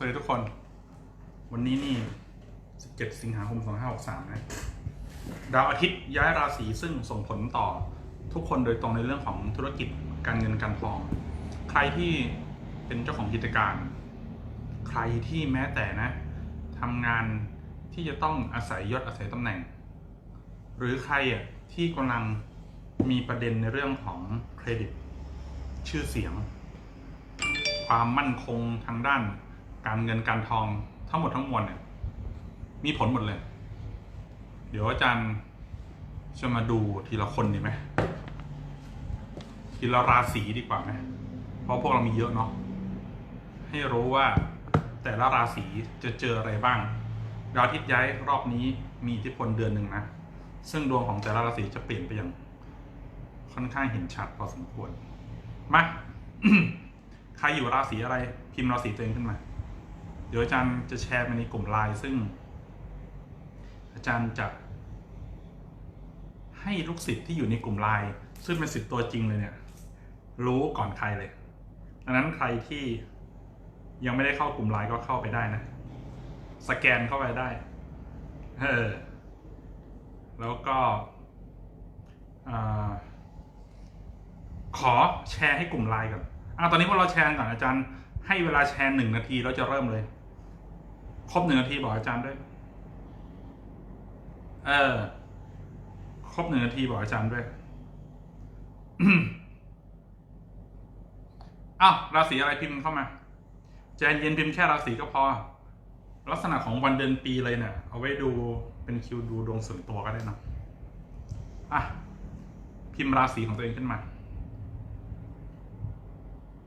สวัสดีทุกคน วันนี้นี่ 17 สิงหาคม 2563 นะ ดาวอาทิตย์ย้ายราศีซึ่งส่งผลต่อทุกคนโดยตรงในเรื่องของธุรกิจการเงินการทอง ใครที่เป็นเจ้าของกิจการ ใครที่แม้แต่นะทำงานที่จะต้องอาศัยยศอาศัยตำแหน่ง หรือใครอะที่กำลังมีประเด็นในเรื่องของเครดิต ชื่อเสียง ความมั่นคงทางด้าน การเงินการทองทั้งหมดทั้งมวลเนี่ยมีผลหมดเลย เดี๋ยวอาจารย์จะมาดูทีละคนดีไหมทีละราศีดีกว่าไหมเพราะพวกเรามีเยอะเนาะให้รู้ว่าแต่ละราศีจะเจออะไรบ้างดาวอาทิตย์ย้ายรอบนี้มีอิทธิพลเดือนหนึ่งนะ ซึ่งดวงของแต่ละราศีจะเปลี่ยนไปอย่างค่อนข้างเห็นชัดพอสมควร มา ใครอยู่ราศีอะไร พิมพ์ราศีตัวเองขึ้นมา เดี๋ยวอาจารย์จะแชร์ไปในกลุ่มไลน์ซึ่ง อาจารย์จะให้ลูกศิษย์ที่อยู่ในกลุ่มไลน์ซึ่งเป็นศิษย์ตัวจริงเลยเนี่ย รู้ก่อนใครเลยดังนั้นใครที่ยังไม่ได้เข้ากลุ่มไลน์ก็เข้าไปได้นะ สแกนเข้าไปได้เออแล้วก็ขอแชร์ให้กลุ่มไลน์ก่อนอะตอนนี้พวกเราแชร์ก่อนอาจารย์ให้เวลาแชร์หนึ่งนาทีแล้วจะเริ่มเลย ครบหนึ่งนาทีบอกอาจารย์ด้วย เออ ครบหนึ่งนาทีบอกอาจารย์ด้วยอ้าวราศีอะไรพิมพ์เข้ามาใจเย็นพิมพ์แค่ราศีก็พอ ลักษณะของวันเดือนปีเลยเนี่ยเอาไว้ดูเป็นคิวดูดวงส่วนตัวก็ได้นะอะพิมพ์ราศีของตัวเองขึ้นมา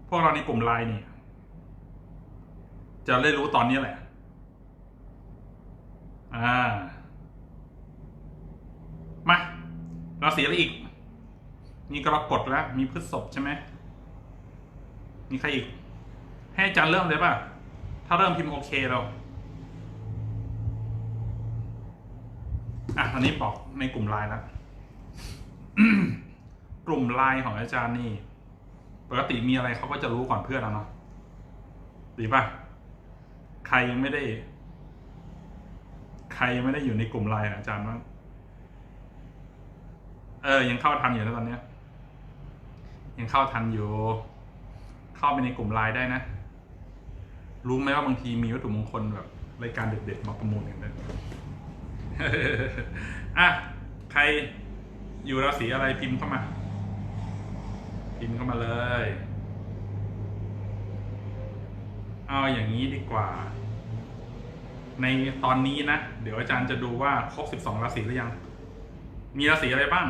พวกเราในกลุ่มไลน์นี่ จะได้รู้ตอนนี้แหละ อ่า มาราศีอะไรอีก มีกรกฎแล้ว มีพฤษภใช่ไหมมีใครอีก ให้อาจารย์เริ่มเลยป่ะ ถ้าเริ่มพิมพ์โอเคเรา อะอันนี้บอกในกลุ่มไลน์แล้วกลุ่มไลน์ของอาจารย์นี่ ปกติมีอะไรเขาก็จะรู้ก่อนเพื่อนแล้วเนาะดีป่ะ ใครยังไม่ได้ รยังไม่ได้อยู่ในกลุ่มไลน์อาจารย์บ้างเออ ยังเข้าทันอยู่นะตอนเนี้ย ยังเข้าทันอยู่ เข้าไปในกลุ่มไลน์ได้นะ รู้ไหมว่าบางทีมีวัตถุมงคลแบบรายการเด็ดๆมาประมูลกันด้วยอะ ใครอยู่ราศีอะไรพิมพ์เข้ามา พิมพ์เข้ามาเลย เอาอย่างนี้ดีกว่า ในตอนนี้นะ เดี๋ยวอาจารย์จะดูว่าครบ 12 ราศีหรือยัง มีราศีอะไรบ้าง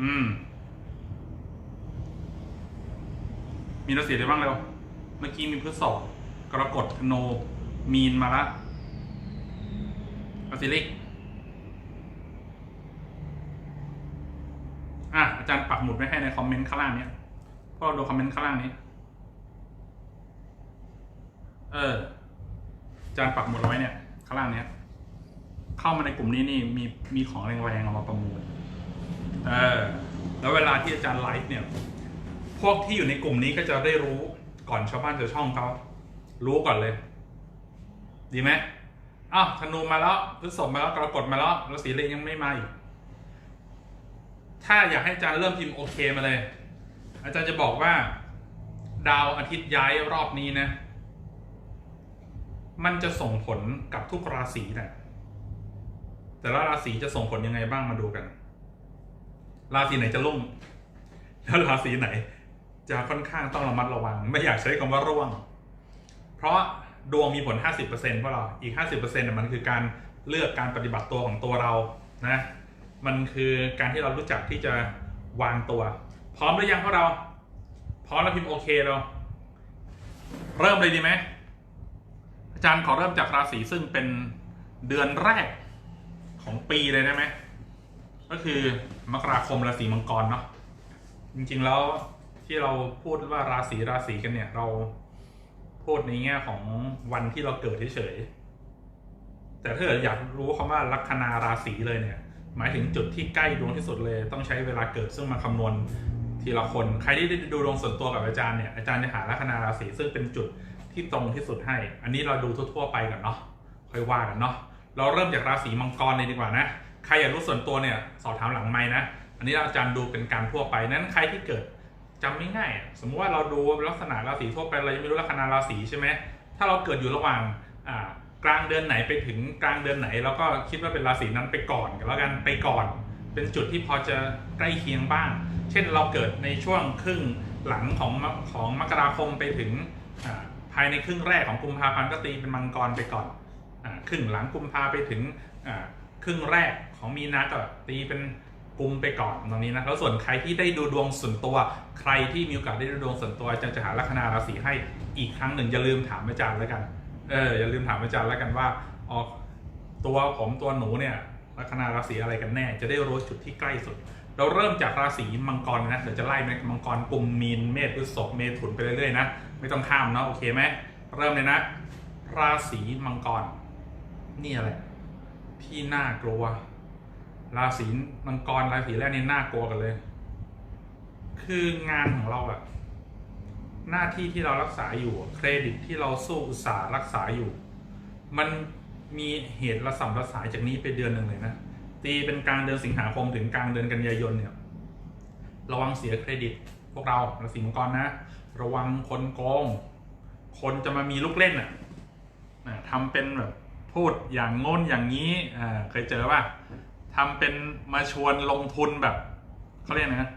อืม มีราศีอะไรบ้างเร็วเมื่อกี้มีพฤษภกรกฎธนู มีนมาละราศีเล็กอะอาจารย์ปักหมุดไว้ให้ในคอมเมนต์ข้างล่างเนี้ยพวกเราดูคอมเมนต์ข้างล่างนี้ เออจารย์ปักหมุดเอาไว้เนี่ย ข้างล่างเนี้ย เข้ามาในกลุ่มนี้นี่มีมีของแรงๆเอามาประมูล เออ แล้วเวลาที่อาจารย์ไลฟ์เนี่ย พวกที่อยู่ในกลุ่มนี้ก็จะได้รู้ก่อนชาวบ้านชาวช่องเขารู้ก่อนเลย ดีไหมอ้าวธนูมาแล้วพฤษภมาแล้วกรกฎมาแล้วแล้วสีเลยังไม่มาอีก ถ้าอยากให้อาจารย์เริ่มพิมพ์โอเคมาเลย อาจารย์จะบอกว่า ดาวอาทิตย์ย้ายรอบนี้นะ มันจะส่งผลกับทุกราศีแหละแต่ละราศีจะส่งผลยังไงบ้างมาดูกัน ราศีไหนจะลุ่งแล้วราศีไหน จะค่อนข้างต้องระมัดระวัง ไม่อยากใช้คำว่าร่วง เพราะดวงมีผล 50%เพราะเราอีก 50%เนี่ยมันคือการเลือกการปฏิบัติตัวของตัวเรานะมันคือการที่เรารู้จักที่จะวางตัว พร้อมหรือยังพวกเรา พร้อมแล้วพิมพ์โอเคเรา เริ่มเลยดีไหม อาจารย์ขอเริ่มจากราศีซึ่งเป็นเดือนแรกของปีเลยได้ไหมก็คือมกราคมราศีมังกรเนาะจริงๆแล้วที่เราพูดว่าราศีราศีกันเนี่ย เราพูดในแง่ของวันที่เราเกิดเฉยๆแต่ถ้าเกิดอยากรู้คำว่าลัคนาราศีเลยเนี่ย หมายถึงจุดที่ใกล้ดวงที่สุดเลย ต้องใช้เวลาเกิดซึ่งมาคำนวณทีทีละคน ใครที่ได้ดูดวงส่วนตัวกับอาจารย์เนี่ยอาจารย์จะหาลัคนาราศีซึ่งเป็นจุด ที่ตรงที่สุดให้ อันนี้เราดูทั่วๆไปก่อนเนาะค่อยว่ากันเนาะเราเริ่มจากราศีมังกรเลยดีกว่านะใครอยากรู้ส่วนตัวเนี่ยสอบถามหลังไม้นะ อันนี้อาจารย์ดูเป็นการทั่วไปนั้นใครที่เกิดจำไม่ง่ายสมมติว่าเราดูลักษณะราศีทั่วไปเรายังไม่รู้ลัคนาราศีใช่ไหมถ้าเราเกิดอยู่ระหว่างกลางเดือนไหนไปถึงกลางเดือนไหนเราก็คิดว่าเป็นราศีนั้นไปก่อนกันแล้วกันไปก่อน เป็นจุดที่พอจะใกล้เคียงบ้าง เช่นเราเกิดในช่วงครึ่งหลังของมของมกราคมไปถึงาภายในครึ่งแรกของกุมภาพันธ์ก็ตีเป็นมังกรไปก่อนอาครึ่งหลังกุมภาไปถึงอ่าครึ่งแรกของมีนาก็ตีเป็นกุมไปก่อนตรงนี้นะแล้วส่วนใครที่ได้ดูดวงส่วนตัว ใครที่มีโอกาสได้ดูดวงส่วนตัวอาจารย์จะหาลัคนาราศีให้อีกครั้งหนึ่งอย่าลืมถามอาจารย์แล้วกันเอออย่าลืมถามอาจารย์แล้วกันว่าอ๋อตัวผมตัวหนูเนี่ยลัคนาราศีอะไรกันแน่ จะได้รู้จุดที่ใกล้สุด เราเริ่มจากราศีมังกรนะเดี๋ยวจะไล่ไปมังกรกลุ่มมีนเมษพฤษภเมถุนไปเรื่อยๆนะ ไม่ต้องข้ามเนาะโอเคไหมเริ่มเลยนะ ราศีมังกร นี่อะไรที่น่ากลัว ราศีมังกรราศีแรกนี่น่ากลัวกันเลย คืองานของเราอะหน้าที่ที่เรารักษาอยู่เครดิตที่เราสู้อุตสาห์รักษาอยู่ มันมีเหตุระสำระสายจากนี้ไปเดือนหนึ่งเลยนะตีเป็นกลางเดือนสิงหาคมถึงกลางเดือนกันยายนเนี่ยระวังเสียเครดิตพวกเราราศีมังกรนะ ระวังคนโกง คนจะมามีลูกเล่นอะทำเป็นแบบพูดอย่างง้นอย่างนี้อ่าเคยเจอป่ะทำเป็นมาชวนลงทุนแบบเขาเรียกนะ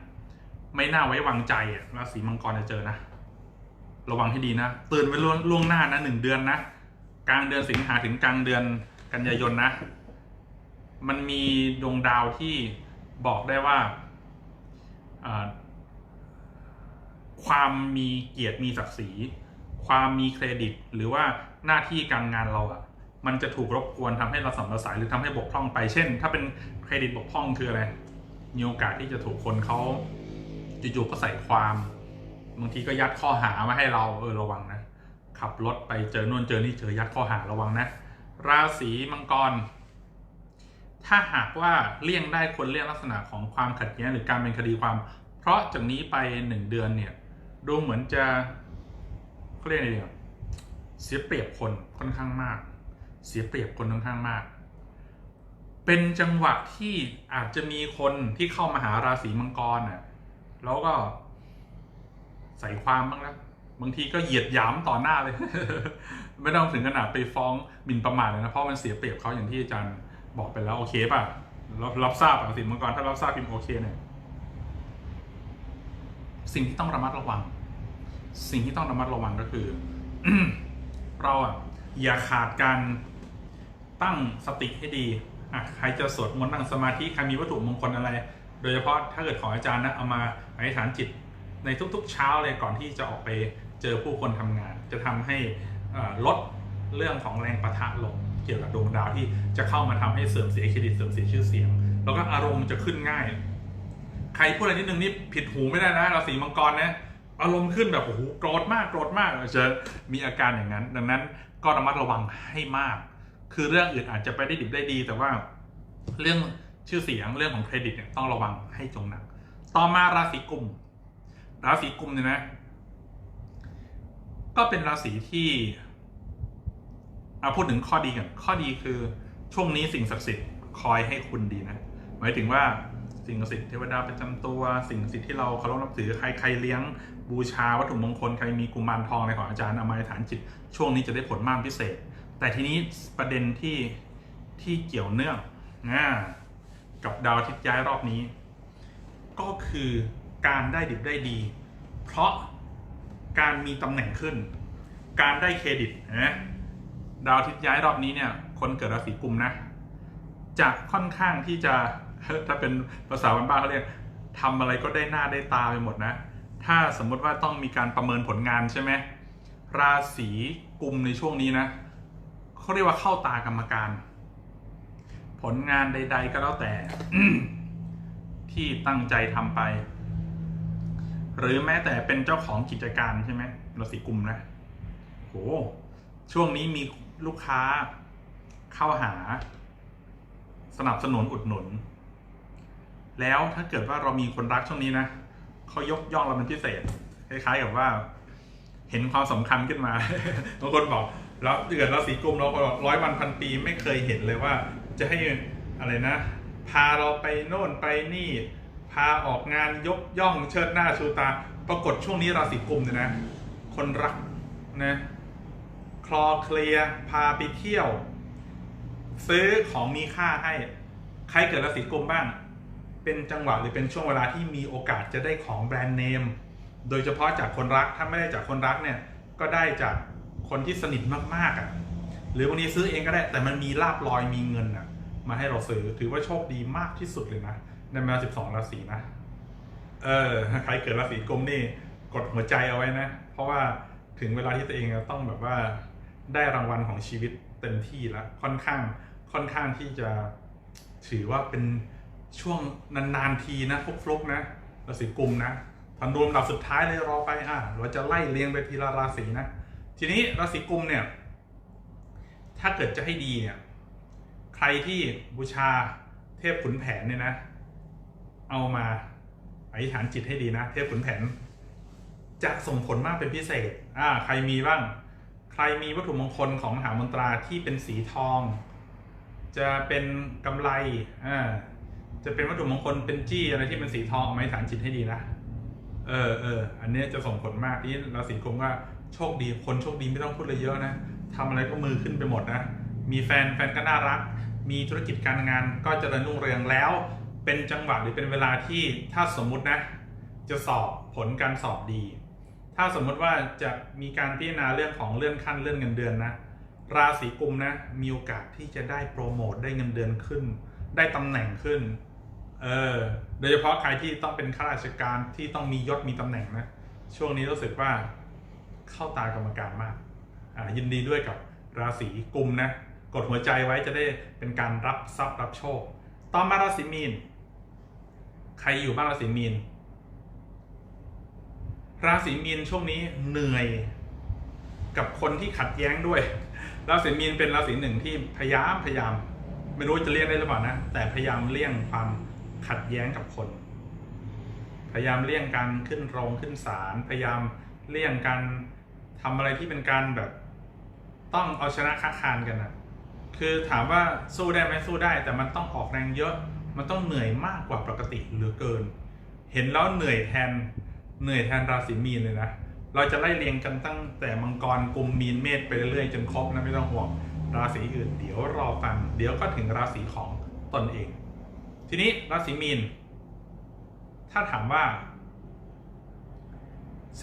ไม่น่าไว้วางใจอะราศีมังกรจะเจอนะ ระวังให้ดีนะตื่นไว้ล่วงล่วงหน้านะหนึ่งเดือนนะกลางเดือนสิงหาถึงกลางเดือนกันยายนนะ มันมีดวงดาวที่บอกได้ว่าอ่า ความมีเกียรติมีศักดิ์ศรี ความมีเครดิต หรือว่าหน้าที่การงานเราอะ่ะมันจะถูกรบกวนทำให้เราสัมระสายหรือทำให้บกพร่องไป เช่น ถ้าเป็นเครดิตบกพร่องคืออะไร มีโอกาสที่จะถูกคนเขาอยู่ๆก็ใส่ความบางทีก็ยัดข้อหามาให้เราเออระวังนะ ขับรถไปเจอนู่นเจอนี่เจอยัดข้อหาระวังนะ ราศีมังกร ถ้าหากว่าเลี่ยงได้คนเลี่ยงลักษณะของความขัดแย้งหรือการเป็นคดีความ เพราะจากนี้ไปหนึ่งเดือนเนี่ย ดูเหมือนจะเขาเรียกอะไรดีอะเสียเปรียบคนค่อนข้างมาก เสียเปรียบคนค่อนข้างมาก เป็นจังหวะที่อาจจะมีคนที่เข้ามาหาราศีมังกรน่ะแล้วก็ใส่ความบ้างแล้วบางทีก็เหยียดหยามต่อหน้าเลย ไม่ต้องถึงขนาดไปฟ้องหมินประมาทเลยนะเพราะมันเสียเปรียบเขาอย่างที่อาจารย์บอกไปแล้วโอเคป่ะรับรับทราบอะสิมังกรถ้ารับทราบพิมพ์โอเคเนี่ย สิ่งที่ต้องระมัดระวัง สิ่งที่ต้องระมัดระวังก็คือ เราอะอย่าขาดการตั้งสติให้ดีอะใครจะสวดมนต์นั่งสมาธิใครมีวัตถุมงคลอะไร โดยเฉพาะถ้าเกิดของอาจารย์นะเอามาอธิษฐานจิตในทุกๆเช้าเลยก่อนที่จะออกไปเจอผู้คนทำงาน จะทำให้ลดเรื่องของแรงประทะลงเกี่ยวกับดวงดาวที่จะเข้ามาทำให้เสื่อมเสียเครดิตเสื่อมเสียชื่อเสียง แล้วก็อารมณ์จะขึ้นง่าย ใครพูดอะไรนิดนึงนี่ผิดหูไม่ได้นะราศีมังกรนะอารมณ์ขึ้นแบบโอ้โหโกรธมากโกรธมากจะมีอาการอย่างนั้น ดังนั้นก็ระมัดระวังให้มาก คือเรื่องอื่นอาจจะไปได้ดิบได้ดี แต่ว่าเรื่องชื่อเสียงเรื่องของเครดิตเนี่ยต้องระวังให้จงหนัก ต่อมาราศีกุม ราศีกุมเนี่ยนะ ก็เป็นราศีที่เอาพูดถึงข้อดีกันข้อดีคือช่วงนี้สิ่งศักดิ์สิทธิ์คอยให้คุณดีนะ หมายถึงว่า สิ่งศักดิ์สิทธิ์เทวดาประจำตัว สิ่งศักดิ์สิทธิ์ที่เราเคารพนับถือใครใครเลี้ยงบูชาวัตถุมงคลใครมีกุมารทองอะไรของอาจารย์เอามาอธิษฐานจิต ช่วงนี้จะได้ผลมากพิเศษ แต่ทีนี้ประเด็นที่ที่เกี่ยวเนื่องนะกับดาวอาทิตย์ย้ายรอบนี้ ก็คือการได้ดิบได้ดี เพราะการมีตำแหน่งขึ้น การได้เครดิตนะดาวอาทิตย์ย้ายรอบนี้เนี่ยคนเกิดราศีกุมนะจะค่อนข้างที่จะ ถ้าเป็นภาษาบ้านๆเขาเรียกทำอะไรก็ได้หน้าได้ตาไปหมดนะ ถ้าสมมติว่าต้องมีการประเมินผลงานใช่ไหมราศีกุมในช่วงนี้นะเขาเรียกว่าเข้าตากรรมการ ผลงานใด ๆ ก็แล้วแต่ที่ตั้งใจทำไป หรือแม้แต่เป็นเจ้าของกิจการใช่ไหมราศีกุมนะโหช่วงนี้มีลูกค้าเข้าหา สนับสนุนอุดหนุน แล้วถ้าเกิดว่าเรามีคนรักช่วงนี้นะเขายกย่องเราเป็นพิเศษคล้ายๆกับว่า เห็นความสำคัญขึ้นมาบางคนบอกแล้วเดือนราศีกุมเราร้อยวันพันปีไม่เคยเห็นเลยว่า จะให้อะไรนะ พาเราไปโน่นไปนี่ พาออกงานยกย่องเชิดหน้าชูตา ปรากฏช่วงนี้ราศีกุมเนี่ยนะ คนรักนะคลอเคลียพาไปเที่ยว ซื้อของมีค่าให้ ใครเกิดราศีกุมบ้าง เป็นจังหวะหรือเป็นช่วงเวลาที่มีโอกาสจะได้ของแบรนด์เนม โดยเฉพาะจากคนรัก ถ้าไม่ได้จากคนรักเนี่ย ก็ได้จากคนที่สนิทมากๆอะ หรือบางทีซื้อเองก็ได้ แต่มันมีลาบลอยมีเงินอะ มาให้เราซื้อ ถือว่าโชคดีมากที่สุดเลยนะ ในมาสิบสองราศีนะ เออ ใครเกิดราศีกุมนี่ กดหัวใจเอาไว้นะ เพราะว่าถึงเวลาที่ตัวเองจะต้องแบบว่าได้รางวัลของชีวิตเต็มที่แล้ว ค่อนข้าง ค่อนข้างที่จะถือว่าเป็น ช่วงนานๆทีนะฟลุกฟลุกๆนะราศีกุมนะพันดวงดับสุดท้ายเลยรอไปอะเราจะไล่เรียงไปทีละราศีนะ ทีนี้ราศีกุมเนี่ย ถ้าเกิดจะให้ดีเนี่ย ใครที่บูชาเทพขุนแผนเนี่ยนะ เอามาอธิษฐานจิตให้ดีนะ เทพขุนแผน จะส่งผลมากเป็นพิเศษ อ่า ใครมีบ้าง ใครมีวัตถุมงคลของมหามนตราที่เป็นสีทอง จะเป็นกำไร อ่า จะเป็นวัตถุมงคลเป็นจี้อะไรที่เป็นสีทองเอาไม้ฐานจิตให้ดีนะ เออเอออันนี้จะส่งผลมากที่ราศีกุมว่าโชคดีคนโชคดีไม่ต้องพูดเลยเยอะนะทำอะไรก็มือขึ้นไปหมดนะ มีแฟนแฟนก็น่ารัก มีธุรกิจการงานก็เจริญรุ่งเรืองแล้ว เป็นจังหวะหรือเป็นเวลาที่ถ้าสมมุตินะ จะสอบผลการสอบดี ถ้าสมมุติว่าจะมีการพิจารณาเรื่องของเลื่อนขั้นเลื่อนเงินเดือนนะ ราศีกุมนะมีโอกาสที่จะได้โปรโมทได้เงินเดือนขึ้น ได้ตำแหน่งขึ้น เออ โดยเฉพาะใครที่ต้องเป็นข้าราชการที่ต้องมียศมีตำแหน่งนะ ช่วงนี้รู้สึกว่าเข้าตากรรมการมาก อ่า ยินดีด้วยกับราศีกุมนะ กดหัวใจไว้จะได้เป็นการรับทรัพย์รับโชค ต่อมาราศีมีน ใครอยู่บ้างราศีมีน ราศีมีนช่วงนี้เหนื่อยกับคนที่ขัดแย้งด้วย ราศีมีนเป็นราศีหนึ่งที่พยายามพยายาม ไม่รู้จะเลี่ยงได้หรือเปล่านะแต่พยายามเลี่ยงความขัดแย้งกับคน พยายามเลี่ยงการขึ้นโรงขึ้นศาลพยายามเลี่ยงการทำอะไรที่เป็นการแบบ ต้องเอาชนะค้าคานกันนะคือถามว่าสู้ได้ไหมสู้ได้ แต่มันต้องออกแรงเยอะ มันต้องเหนื่อยมากกว่าปกติเหลือเกิน เห็นแล้วเหนื่อยแทนเหนื่อยแทนราศีมีนเลยนะเราจะไล่เรียงกันตั้งแต่มังกรกุมมีนเมษไปเรื่อยๆจนครบนะไม่ต้องห่วง ราศีอื่นเดี๋ยวรอฟัง เดี๋ยวก็ถึงราศีของตนเอง ทีนี้ราศีมีน ถ้าถามว่า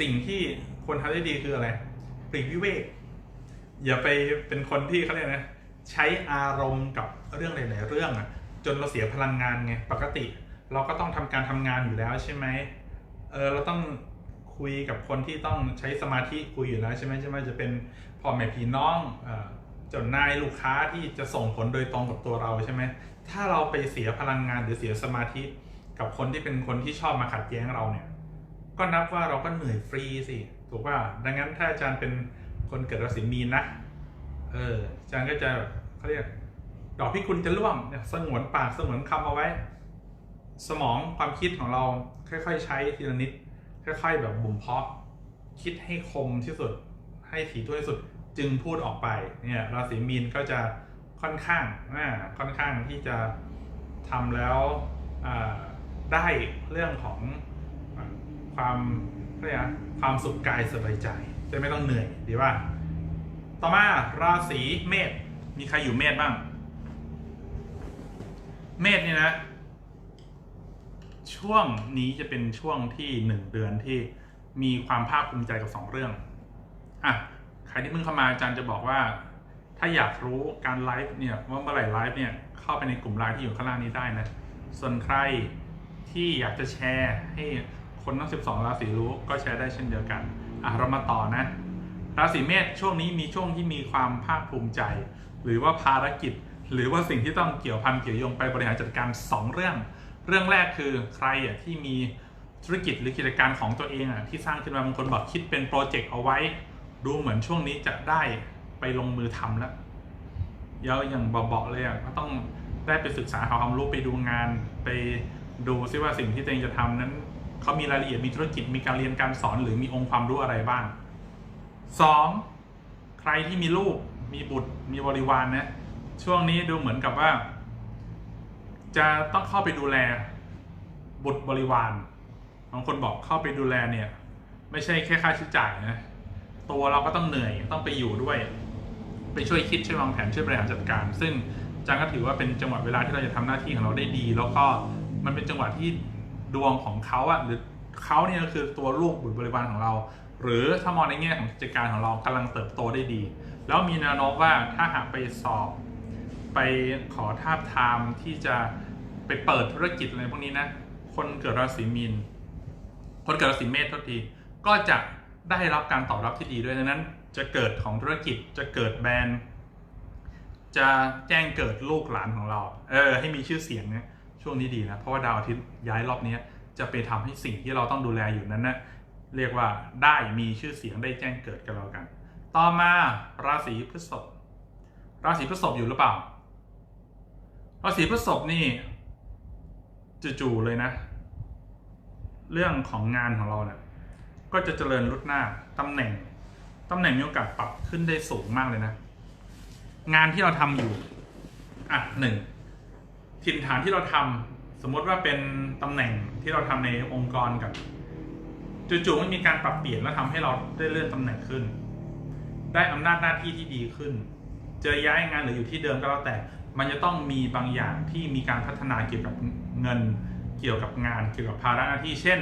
สิ่งที่ควรทำได้ดีคืออะไรปลีกวิเวก อย่าไปเป็นคนที่เขาเรียกนะ ใช้อารมณ์กับเรื่องหลาย ๆ เรื่องอะจนเราเสียพลังงานไงปกติ เราก็ต้องทำการทำงานอยู่แล้วใช่ไหมเออเราต้องคุยกับคนที่ต้องใช้สมาธิคุยอยู่แล้วใช่ไหมใช่ไหมจะเป็นพ่อแม่พี่น้องเออ เจ้านายลูกค้าที่จะส่งผลโดยตรงกับตัวเราใช่ไหมถ้าเราไปเสียพลังงานหรือเสียสมาธิ กับคนที่เป็นคนที่ชอบมาขัดแย้งเราเนี่ย ก็นับว่าเราก็เหนื่อยฟรีสิถูกป่ะดังนั้นถ้าอาจารย์เป็นคนเกิดราศีมีนนะเอออาจารย์ก็จะเขาเรียกดอกพิกุลจะร่วงเนี่ยสงวนปากสงวนคำเอาไว้ สมองความคิดของเราค่อยๆ ใช้ทีละนิดค่อย ๆ แบบบ่มเพาะ คิดให้คมที่สุดให้ถี่ถ้วนที่สุด จึงพูดออกไปเนี่ยราศีมีนก็จะค่อนข้างอ่าค่อนข้างที่จะทำแล้วได้เรื่องของความเรียกอะไรนะความสุขกายสบายใจจะไม่ต้องเหนื่อยดีว่า ต่อมาราศีเมษมีใครอยู่เมษบ้าง เมษนี่นะ ช่วงนี้จะเป็นช่วงที่หนึ่งเดือนที่มีความภาคภูมิใจกับสองเรื่องอะ ใครที่เพิ่งเข้ามาอาจารย์จะบอกว่า ถ้าอยากรู้การไลฟ์เนี่ยว่าเมื่อไหร่ไลฟ์เนี่ยเข้าไปในกลุ่มไลน์ที่อยู่ข้างล่างนี้ได้นะ ส่วนใครที่อยากจะแชร์ให้คนทั้ง 12 ราศีรู้ก็แชร์ได้เช่นเดียวกันอะเรามาต่อนะ ราศีเมษช่วงนี้มีช่วงที่มีความภาคภูมิใจ หรือว่าภารกิจ หรือว่าสิ่งที่ต้องเกี่ยวพันเกี่ยวโยงไปบริหารจัดการ 2 เรื่อง เรื่องแรกคือใครอะที่มีธุรกิจหรือกิจการของตัวเองอะที่สร้างขึ้นมาบางคนบอกคิดเป็นโปรเจกต์เอาไว้ ดูเหมือนช่วงนี้จะได้ไปลงมือทำแล้วเยอะอย่างเบาๆเลยอะก็ต้องได้ไปศึกษาหาความรู้ไปดูงาน ไปดูซิว่าสิ่งที่ตัวเองจะทำนั้นเขามีรายละเอียดมีธุรกิจมีการเรียนการสอนหรือมีองค์ความรู้อะไรบ้างสองใครที่มีลูกมีบุตรมีบริวารนะช่วงนี้ดูเหมือนกับว่า จะต้องเข้าไปดูแลบุตรบริวารบางคนบอกเข้าไปดูแลเนี่ย ไม่ใช่แค่ค่าใช้จ่ายนะ ตัวเราก็ต้องเหนื่อยต้องไปอยู่ด้วย ไปช่วยคิดช่วยวางแผนช่วยบริหารจัดการ ซึ่งจังก็ถือว่าเป็นจังหวะเวลาที่เราจะทำหน้าที่ของเราได้ดี แล้วก็มันเป็นจังหวะที่ดวงของเขาอะหรือเขาเนี่ยก็คือตัวลูกบุตรบริวารของเรา หรือถ้ามองในแง่ของกิจการของเรากำลังเติบโตได้ดี แล้วมีแนวโน้มว่าถ้าหากไปสอบไปขอทาบทามที่จะไปเปิดธุรกิจอะไรพวกนี้นะ คนเกิดราศีมีน คนเกิดราศีเมษทุกที ก็จะ ได้รับการตอบรับที่ดีด้วยดังนั้น จะเกิดของธุรกิจจะเกิดแบรนด์ จะแจ้งเกิดลูกหลานของเรา เออ ให้มีชื่อเสียงเนี่ยช่วงนี้ดีนะเพราะว่าดาวอาทิตย์ย้ายรอบนี้จะไปทำให้สิ่งที่เราต้องดูแลอยู่นั้นนะเรียกว่าได้มีชื่อเสียงได้แจ้งเกิดกันแล้วกัน ต่อมาราศีพฤษภราศีพฤษภอยู่หรือเปล่า ราศีพฤษภนี่จู่ๆเลยนะ เรื่องของงานของเราเนี่ย ก็จะเจริญรุดหน้าตำแหน่งตำแหน่งมีโอกาสปรับขึ้นได้สูงมากเลยนะ งานที่เราทำอยู่อะหนึ่งถิ่นฐานที่เราทำสมมติว่าเป็นตำแหน่งที่เราทำในองค์กรกับจู่ๆมันมีการปรับเปลี่ยนแล้วทำให้เราได้เลื่อนตำแหน่งขึ้น ได้อำนาจหน้าที่ที่ดีขึ้น เจะย้ายงานหรืออยู่ที่เดิมก็แล้วแต่ มันจะต้องมีบางอย่างที่มีการพัฒนาเกี่ยวกับเงิน เกี่ยวกับงาน เกี่ยวกับภาระหน้าที่ เช่น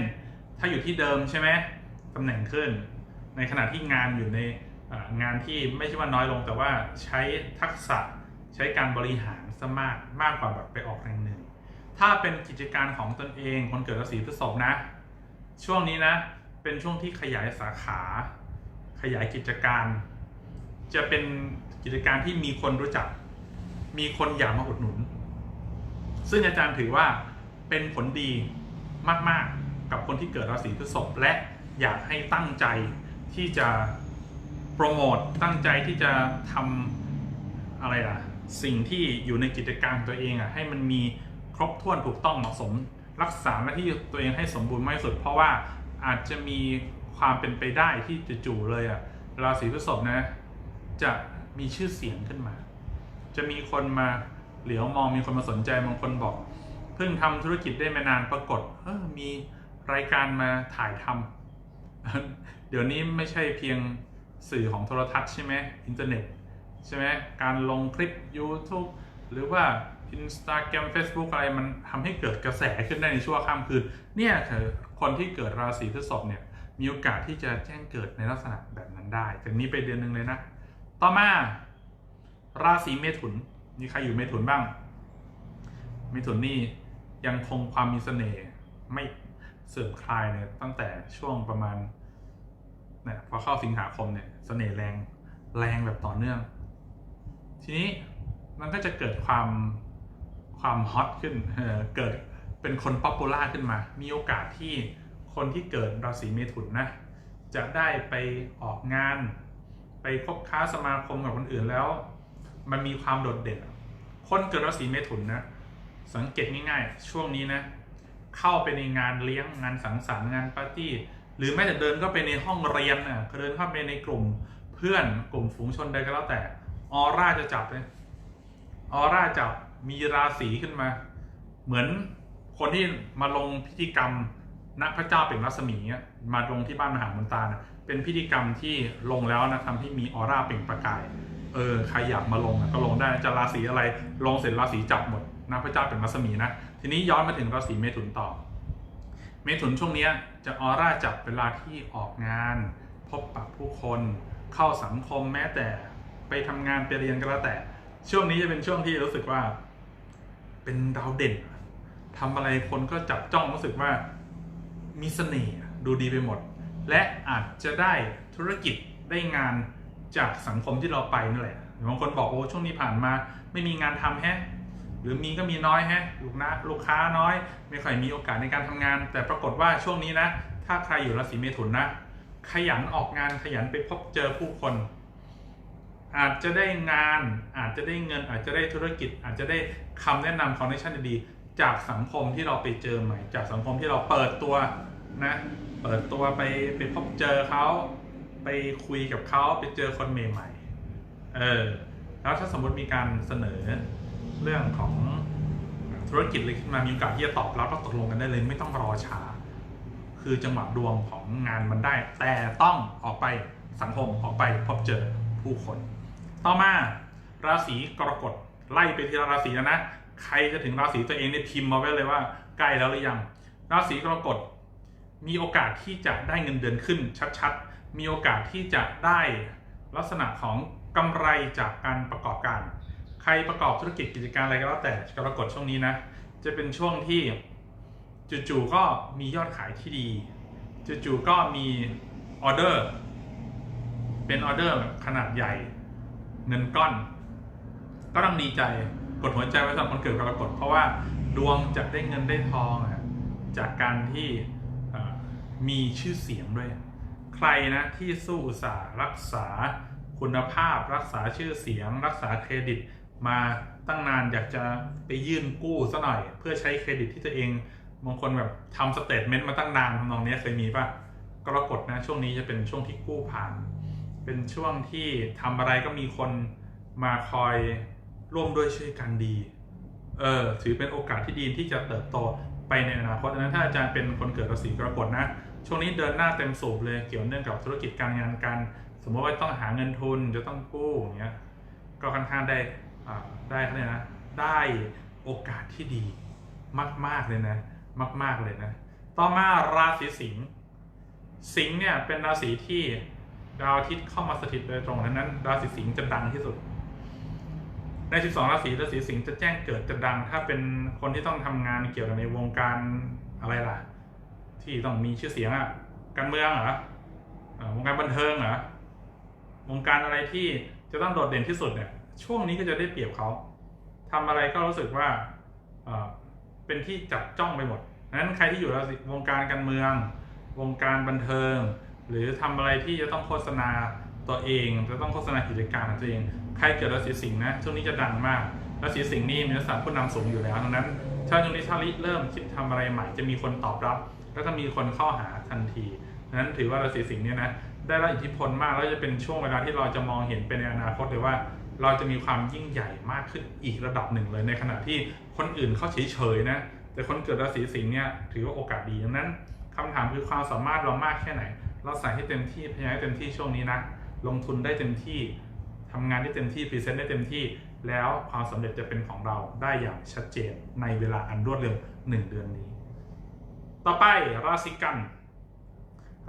ถ้าอยู่ที่เดิมใช่ไหม ตำแหน่งขึ้น ในขณะที่งานอยู่ในงานที่ไม่ใช่ว่าน้อยลงแต่ว่าใช้ทักษะใช้การบริหารซะมากมากกว่าแบบไปออกแรงหนื่อยถ้าเป็นกิจการของตนเองคนเกิดราศีพฤษภนะ ช่วงนี้นะ เป็นช่วงที่ขยายสาขา ขยายกิจการ จะเป็นกิจการที่มีคนรู้จัก มีคนอยากมาอุดหนุน ซึ่งอาจารย์ถือว่าเป็นผลดีมาก ๆ กับคนที่เกิดราศีพฤษภและ อยากให้ตั้งใจที่จะโปรโมทตั้งใจที่จะทำอะไรล่ะ สิ่งที่อยู่ในกิจการของตัวเองอะให้มันมีครบถ้วนถูกต้องเหมาะสม รักษาหน้าที่ตัวเองให้สมบูรณ์มากที่สุด เพราะว่าอาจจะมีความเป็นไปได้ที่จู่ๆเลยอะราศีพฤษภนะ จะมีชื่อเสียงขึ้นมา จะมีคนมาเหลียวมองมีคนมาสนใจบางคนบอก เพิ่งทำธุรกิจได้ไม่นานปรากฏเออมีรายการมาถ่ายทำ เดี๋ยวนี้ไม่ใช่เพียงสื่อของโทรทัศน์ใช่ไหมอินเทอร์เน็ตใช่ไหมการลงคลิป YouTube หรือว่า Instagram Facebook อะไรมันทำให้เกิดกระแสขึ้นได้ในชั่วข้ามคืนเนี่ยคือคนที่เกิดราศีพฤษภเนี่ยมีโอกาสที่จะแจ้งเกิดในลักษณะแบบนั้นได้ จากนี้ไปเดือนหนึ่งเลยนะ ต่อมา ราศีเมถุนมีใครอยู่เมถุนบ้าง เมถุนนี่ยังคงความมีเสน่ห์ไม่เสื่อมคลายเนี่ยตั้งแต่ช่วงประมาณ นี่ยพอเข้าสิงหาคมเนี่ยเสน่ห์แรงแรงแบบต่อเนื่อง ทีนี้มันก็จะเกิดความความฮอตขึ้นเออเกิดเป็นคนป๊อปปูล่าขึ้นมา มีโอกาสที่คนที่เกิดราศีเมถุนนะจะได้ไปออกงาน ไปคบค้าสมาคมกับคนอื่นแล้ว มันมีความโดดเด่น คนเกิดราศีเมถุนนะสังเกตง่ายๆ ช่วงนี้นะเข้าไปในงานเลี้ยงงานสังสรรค์งานปาร์ตี้ หรือแม้แต่เดินก็ไปในห้องเรียนน่ะเดินเข้าไปในกลุ่มเพื่อนกลุ่มฝูงชนใดก็แล้วแต่ออร่าจะจับเลยออร่าจับมีราศีขึ้นมา เหมือนคนที่มาลงพิธีกรรมณพระเจ้าเปล่งรัศมีมาลงที่บ้านมหามนตานะเป็นพิธีกรรมที่ลงแล้วนะทำให้มีออร่าเปล่งประกายเออใครอยากมาลงอะก็ลงได้จะราศีอะไร ลงเสร็จราศีจับหมดนะพระเจ้าเป็นรัศมีนะ ทีนี้ย้อนมาถึงราศีเมถุนต่อ เมถุนช่วงเนี้ย จะออร่าจับเวลาที่ออกงาน พบปะผู้คน เข้าสังคมแม้แต่ไปทำงานไปเรียนก็แล้วแต่ ช่วงนี้จะเป็นช่วงที่รู้สึกว่า เป็นดาวเด่นทำอะไรคนก็จับจ้องรู้สึกว่ามีเสน่ห์ดูดีไปหมด และอาจจะได้ธุรกิจได้งานจากสังคมที่เราไปนั่นแหละบางคนบอกโอ้ช่วงนี้ผ่านมา ไม่มีงานทำแฮะ หรือมีก็มีน้อยแฮะลูกนะลูกค้าน้อย ไม่ค่อยมีโอกาสในการทำงาน แต่ปรากฏว่าช่วงนี้นะ ถ้าใครอยู่ราศีเมถุนนะ ขยันออกงานขยันไปพบเจอผู้คน อาจจะได้งาน อาจจะได้เงิน อาจจะได้ธุรกิจ อาจจะได้คำแนะนำคอนเนคชั่นดีๆจากสังคมที่เราไปเจอใหม่ จากสังคมที่เราเปิดตัวนะ เปิดตัวไปไปพบเจอเขาไปคุยกับเขาไปเจอคนใหม่ๆเออแล้วถ้าสมมติมีการเสนอ เรื่องของธุรกิจเลยขึ้นมามีโอกาสที่จะตอบรับแล้วตกลงกันได้เลย ไม่ต้องรอช้า คือจังหวะดวงของงานมันได้ แต่ต้องออกไปสังคมออกไปพบเจอผู้คน ต่อมาราศีกรกฎไล่ไปทีละราศีแล้วนะใครจะถึงราศีตัวเองเนี่ยพิมพ์มาไว้เลยว่าใกล้แล้วหรือยัง ราศีกรกฎมีโอกาสที่จะได้เงินเดือนขึ้นชัดๆ มีโอกาสที่จะได้ลักษณะของกำไรจากการประกอบการ ครประกอบธุรกิจกิจการอะไรก็แล้วแต่กรกฎช่วงนี้นะ จะเป็นช่วงที่จู่ๆก็มียอดขายที่ดีจู่ๆก็มีออเดอร์ เป็นออเดอร์แบบขนาดใหญ่เงินก้อน ก็ต้องดีใจกดหัวใจไว้สำหรับคนเกิดกรกฎเพราะว่าดวงจะได้เงินได้ทองจากการที่มีชื่อเสียงด้วย ใครนะที่สู้อุตสาหรักษาคุณภาพรักษาชื่อเสียง รักษาเครดิต มาตั้งนานอยากจะไปยื่นกู้ซะหน่อย เพื่อใช้เครดิตที่ตัวเองบางคนแบบทำสเตทเมนต์มาตั้งนานทำนองนี้เคยมีป่ะกรกฎนะช่วงนี้จะเป็นช่วงที่กู้ผ่าน เป็นช่วงที่ทำอะไรก็มีคนมาคอยร่วมด้วยช่วยกันดี เออถือเป็นโอกาสที่ดีที่จะเติบโตไปในอนาคตดังนั้นถ้าอาจารย์เป็นคนเกิดราศีกรกฎนะ ช่วงนี้เดินหน้าเต็มสูบเลยเกี่ยวเนื่องกับธุรกิจการงานการสมมติว่าต้องหาเงินทุนจะต้องกู้อย่างเงี้ยก็ค่อนข้างได้ ได้เขาเลยนะได้โอกาสที่ดีมาก ๆ เลยนะ มาก ๆ เลยนะ ต่อมาราศีสิงห์สิงห์เนี่ยเป็นราศีที่ดาวอาทิตย์เข้ามาสถิตโดยตรงดังนั้น ราศีสิงห์จะดังที่สุด ใน 12 ราศีราศีสิงห์จะแจ้งเกิดจะดัง ถ้าเป็นคนที่ต้องทำงานเกี่ยวกับในวงการอะไรล่ะ ที่ต้องมีชื่อเสียงอะการเมืองเหรอวงการบันเทิงเหรอวงการอะไรที่จะต้องโดดเด่นที่สุดเนี่ย ช่วงนี้ก็จะได้เปรียบเขาทำอะไรก็รู้สึกว่าเป็นที่จับจ้องไปหมดดังนั้นใครที่อยู่ราศีวงการการเมือง วงการบันเทิง หรือทำอะไรที่จะต้องโฆษณาตัวเอง จะต้องโฆษณากิจการของตัวเอง ใครเกิดราศีสิงห์นะช่วงนี้จะดังมากราศีสิงห์นี่มีลักษณะผู้นำสูงอยู่แล้วดังนั้นถ้าช่วงนี้ถ้าริเริ่มคิดทำอะไรใหม่จะมีคนตอบรับ แล้วก็มีคนเข้าหาทันทีดังนั้นถือว่าราศีสิงห์เนี่ยนะได้รับอิทธิพลมากแล้วจะเป็นช่วงเวลาที่เราจะมองเห็นเป็นในอนาคตเลยว่า เราจะมีความยิ่งใหญ่มากขึ้นอีกระดับหนึ่งเลยในขณะที่คนอื่นเขาเฉยๆนะ แต่คนเกิดราศีสิงห์เนี่ยถือว่าโอกาสดีดังนั้นคำถามคือความสามารถเรามากแค่ไหน เราใส่ให้เต็มที่พยายามให้เต็มที่ช่วงนี้นะลงทุนได้เต็มที่ทำงานได้เต็มที่พรีเซนต์ได้เต็มที่ แล้วความสำเร็จจะเป็นของเราได้อย่างชัดเจนในเวลาอันรวดเร็วหนึ่งเดือนนี้ ต่อไปราศีกัน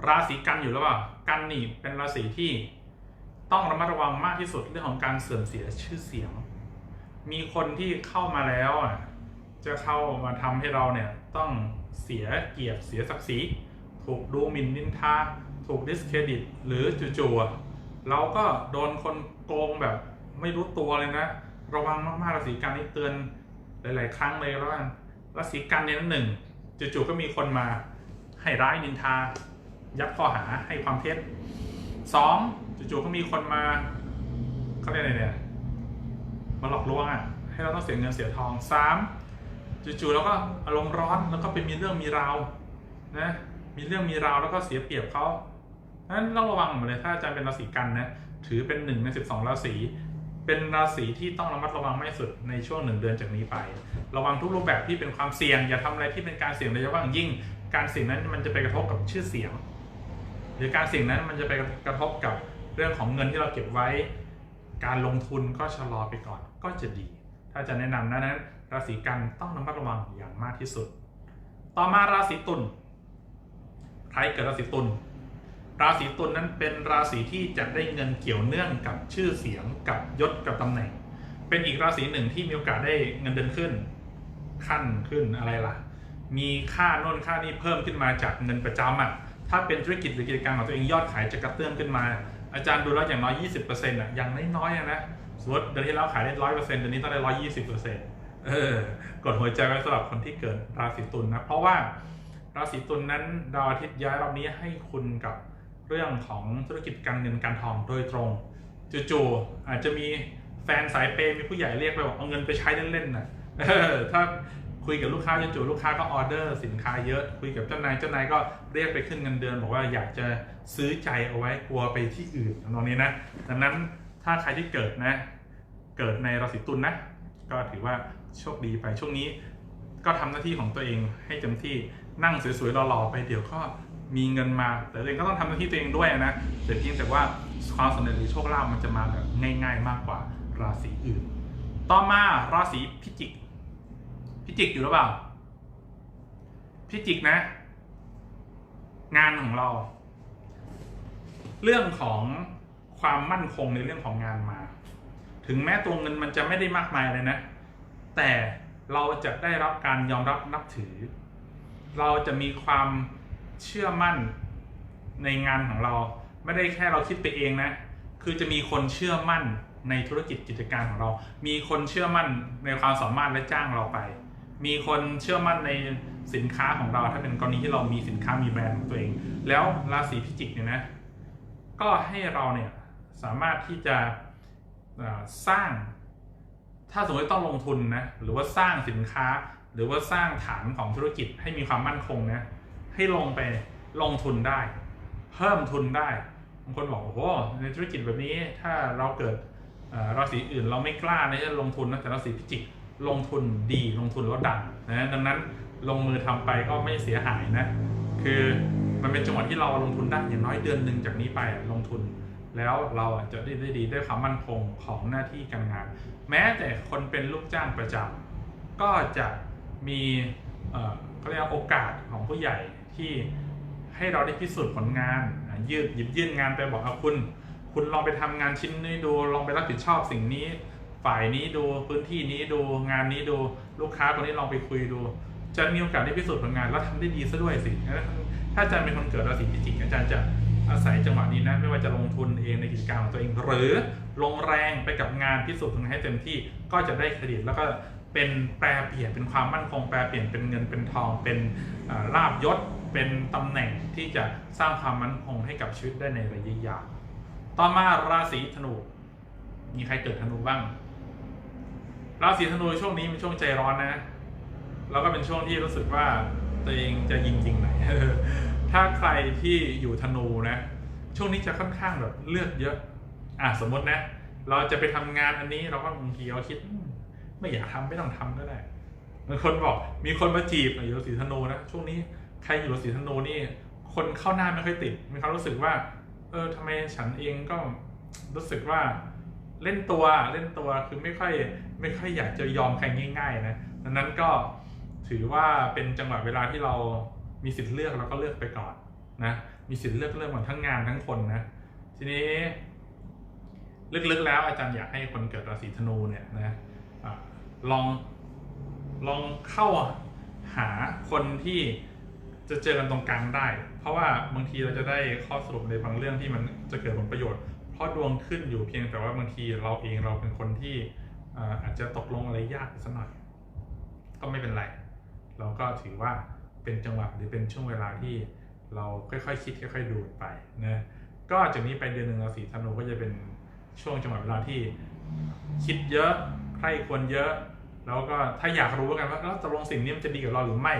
ราศีกันอยู่แล้วเปล่ากันนี่เป็นราศีที่ ต้องระมัดระวังมากที่สุดเรื่องของการเสื่อมเสียชื่อเสียง มีคนที่เข้ามาแล้วอะจะเข้ามาทำให้เราเนี่ยต้องเสียเกียรติเสียศักดิ์ศรีถูกดูหมิ่นนินทาถูกดิสเครดิต หรือจู่ๆเราก็โดนคนโกงแบบไม่รู้ตัวเลยนะ ระวังมากๆราศีกันนี่เตือนหลาย ๆ ครั้งเลยแล้วกันราศีกันเนี่ยนะหนึ่งจู่ๆก็มีคนมาให้ร้ายนินทา ยัดข้อหาให้ความเท็จสอง จู่ๆก็มีคนมาเขาเรียกอะไรเนี่ยมาหลอกลวงอะให้เราต้องเสียเงินเสียทองสามจู่ๆแล้วก็อารมณ์ร้อนแล้วก็ไปมีเรื่องมีราวนะมีเรื่องมีราวแล้วก็เสียเปรียบเขาดังนั้นต้องระวังหมดเลยถ้าอาจารย์เป็นราศีกันนะถือเป็นหนึ่งในสิบสองราศีเป็นราศีที่ต้องระมัดระวังมากสุดในช่วงหนึ่งเดือนจากนี้ไป ระวังทุกรูปแบบที่เป็นความเสี่ยง อย่าทำอะไรที่เป็นการเสี่ยงโดยเฉพาะอย่างยิ่ง การเสี่ยงนั้นมันจะไปกระทบกับชื่อเสียง หรือการเสี่ยงนั้นมันจะไปกระทบกับ เรื่องของเงินที่เราเก็บไว้ การลงทุนก็ชะลอไปก่อนก็จะดี ถ้าจะแนะนำนั้นราศีกันต้องระมัดระวังอย่างมากที่สุด ต่อมาราศีตุลใครเกิดราศีตุลราศีตุลนั้นเป็นราศีที่จะได้เงินเกี่ยวเนื่องกับชื่อเสียงกับยศกับตำแหน่ง เป็นอีกราศีหนึ่งที่มีโอกาสได้เงินเดือนขึ้น ขั้นขึ้นอะไรล่ะ มีค่าโน่นค่านี่เพิ่มขึ้นมาจากเงินประจำอะถ้าเป็นธุรกิจหรือกิจการของตัวเองยอดขายจะกระเตื้องขึ้นมา อาจารย์ดูแล้วอย่างน้อย 20%อะอย่างน้อยๆอะนะสมมติเดือนที่แล้วขายได้ร้อยเปอร์เซ็นต์เดือนนี้ต้องได้ร้อยยี่สิบเปอร์เซ็นต์เออกดหัวใจไว้สำหรับคนที่เกิดราศีตุลนะ เพราะว่าราศีตุลนั้นดาวอาทิตย์ย้ายรอบนี้ให้คุณกับเรื่องของธุรกิจการเงินการทองโดยตรงจู่ๆอาจจะมีแฟนสายเปย์มีผู้ใหญ่เรียกไปบอกเอาเงินไปใช้เล่นๆนะถ้า คุยกับลูกค้าจู่ลูกค้าก็ออเดอร์สินค้าเยอะ คุยกับเจ้านายเจ้านายก็เรียกไปขึ้นเงินเดือน บอกว่าอยากจะซื้อใจเอาไว้กลัวไปที่อื่นตรงนี้นะ ดังนั้นถ้าใครที่เกิดนะ เกิดในราศีตุลนะก็ถือว่าโชคดีไปช่วงนี้ ก็ทำหน้าที่ของตัวเองให้เต็มที่นั่งสวยๆหล่อๆไปเดี๋ยวก็มีเงินมา แต่ตัวเองก็ต้องทำหน้าที่ตัวเองด้วยนะแต่เพียงแต่ว่าความสำเร็จหรือโชคลาภมันจะมาแบบง่าย ๆ มากกว่าราศีอื่น ต่อมาราศีพิจิก พิจิกอยู่หรือเปล่าพิจิกนะ งานของเรา เรื่องของความมั่นคงในเรื่องของงานมา ถึงแม้ตัวเงินมันจะไม่ได้มากมายเลยนะ แต่เราจะได้รับการยอมรับนับถือ เราจะมีความเชื่อมั่นในงานของเรา ไม่ได้แค่เราคิดไปเองนะ คือจะมีคนเชื่อมั่นในธุรกิจกิจการของเรา มีคนเชื่อมั่นในความสามารถและจ้างเราไป มีคนเชื่อมั่นในสินค้าของเรา ถ้าเป็นกรณีที่เรามีสินค้ามีแบรนด์ของตัวเอง แล้วราศีพิจิกเนี่ยนะ ก็ให้เราเนี่ยสามารถที่จะสร้าง ถ้าสมมติต้องลงทุนนะ หรือว่าสร้างสินค้า หรือว่าสร้างฐานของธุรกิจให้มีความมั่นคงนะ ให้ลงไปลงทุนได้ เพิ่มทุนได้ บางคนบอกโอ้โห ในธุรกิจแบบนี้ ถ้าเราเกิดราศีอื่นเราไม่กล้านะจะลงทุนนะแต่ราศีพิจิก ลงทุนดีลงทุนแล้วดังนะดังนั้นลงมือทำไปก็ไม่เสียหายนะ คือมันเป็นจังหวะที่เราลงทุนได้อย่างน้อยเดือนหนึ่งจากนี้ไปลงทุน แล้วเราจะได้ได้ดีได้ความมั่นคงของหน้าที่การงาน แม้แต่คนเป็นลูกจ้างประจำก็จะมีเออเขาเรียกว่าโอกาสของผู้ใหญ่ที่ให้เราได้พิสูจน์ผลงานยืดหยิบยื่นงานไปบอกเอาคุณ คุณลองไปทำงานชิ้นนี้ดูลองไปรับผิดชอบสิ่งนี้ ฝ่ายนี้ดูพื้นที่นี้ดูงานนี้ดูลูกค้าคนนี้ลองไปคุยดูจะมีโอกาสได้พิสูจน์ผลงานแล้วทำได้ดีซะด้วยสิถ้าอาจารย์เป็นคนเกิดราศีพิจิกอาจารย์จะอาศัยจังหวะนี้นะไม่ว่าจะลงทุนเองในกิจการของตัวเอง หรือลงแรงไปกับงานพิสูจน์ผลงานให้เต็มที่ก็จะได้เครดิตแล้วก็เป็นแปลเปลี่ยนเป็นความมั่นคงแปลเปลี่ยนเป็นเงินเป็นทองเป็นลาบยศ เป็นตำแหน่งที่จะสร้างความมั่นคงให้กับชีวิตได้ในระยะยาวต่อมาราศีธนูมีใครเกิดธนูบ้าง ราศีธนูช่วงนี้เป็นช่วงใจร้อนนะ แล้วก็เป็นช่วงที่รู้สึกว่าตัวเองจะยิงจริงไหนถ้าใครที่อยู่ธนูนะ ช่วงนี้จะค่อนข้างแบบเลือกเยอะ อะสมมตินะ เราจะไปทำงานอันนี้เราก็บางทีเราคิด ไม่อยากทำไม่ต้องทำก็ได้บางคนบอกมีคนมาจีบอยู่ราศีธนูนะช่วงนี้ใครอยู่ราศีธนูนี่ คนเข้าหน้าไม่ค่อยติดมีความรู้สึกว่า เออทำไมฉันเองก็รู้สึกว่า เล่นตัวเล่นตัวคือไม่ค่อยไม่ค่อยอยากจะยอมใครง่าย ๆ นะดังนั้นก็ถือว่าเป็นจังหวะเวลาที่เรามีสิทธิ์เลือกเราก็เลือกไปก่อนนะมีสิทธิ์เลือกเลือกหมดทั้งงานทั้งคนนะทีนี้ ลึกๆแล้วอาจารย์อยากให้คนเกิดราศีธนูเนี่ยนะอะลองลองเข้าหาคนที่จะเจอกันตรงกลางได้ เพราะว่าบางทีเราจะได้ข้อสรุปในบางเรื่องที่มันจะเกิดผลประโยชน์ เพราะดวงขึ้นอยู่เพียงแต่ว่าบางทีเราเองเราเป็นคนที่อาจจะตกลงอะไรยากไปสักหน่อย ก็ไม่เป็นไร เราก็ถือว่าเป็นจังหวะหรือเป็นช่วงเวลาที่เราค่อยๆคิดค่อยๆดูไปนะก็จากนี้ไปเดือนหนึ่งราศีธนูก็จะเป็นช่วงจังหวะเวลาที่คิดเยอะใคร่ควรเยอะ แล้วก็ถ้าอยากรู้กันว่าแล้วตกลงสิ่งนี้มันจะดีกับเราหรือไม่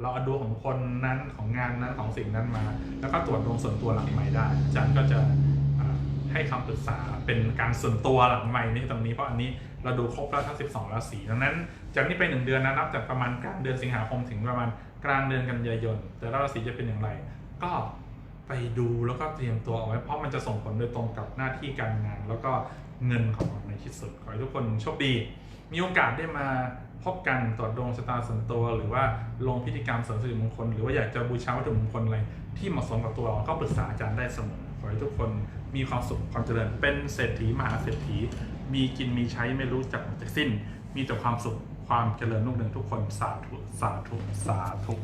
เราเอาดวงของคนนั้นของงานนั้นของสิ่งนั้นมา แล้วก็ตรวจดวงส่วนตัวหลังใหม่ได้อาจารย์ก็จะ ให้คำปรึกษาเป็นการส่วนตัวหลังใหม่นี่ตรงนี้เพราะอันนี้เราดูครบแล้วทั้ง 12 ราศีดังนั้นจากนี้ไปหนึ่งเดือนนะนับจากประมาณกลางเดือนสิงหาคมถึงประมาณกลางเดือนกันยายน แต่ละราศีจะเป็นอย่างไร ก็ไปดูแล้วก็เตรียมตัวเอาไว้เพราะมันจะส่งผลโดยตรงกับหน้าที่การงาน แล้วก็เงินของเราในที่สุดขอให้ทุกคนโชคดี มีโอกาสได้มาพบกันตรวจดวงชะตาส่วนตัว หรือว่าลงพิธีกรรมเสริมสิริมงคล หรือว่าอยากจะบูชาวัตถุมงคลอะไรที่เหมาะสมกับตัวเราก็ปรึกษาอาจารย์ได้เสมอขอให้ทุกคน มีความสุขความเจริญ เป็นเศรษฐีมหาเศรษฐี มีกินมีใช้ไม่รู้จักจากสิ้น มีแต่ความสุขความเจริญรุ่งเรืองทุกคนสาธุสาธุสาธุ